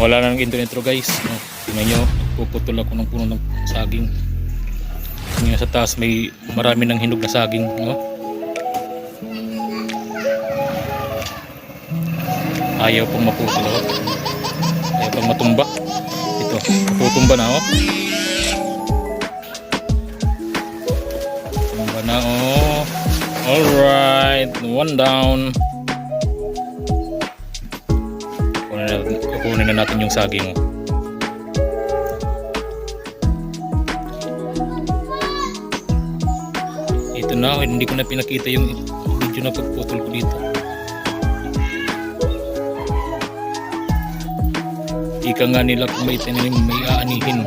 Wala na ng intro-intro guys. No? Tingnan nyo, puputol ako ng puno ng saging. Tingnan sa taas may marami ng hinog na saging. No? Ayaw pong maputol. Oh. Ayaw pong matumba. Ito, tutumba na oh. Tumba na oh. Alright, one down. Na, kukunin na natin yung saging. oh. Ito na, hindi ko na pinakita yung video na pagputol ko dito. Ika nga nila kung may tinanim, may aanihin.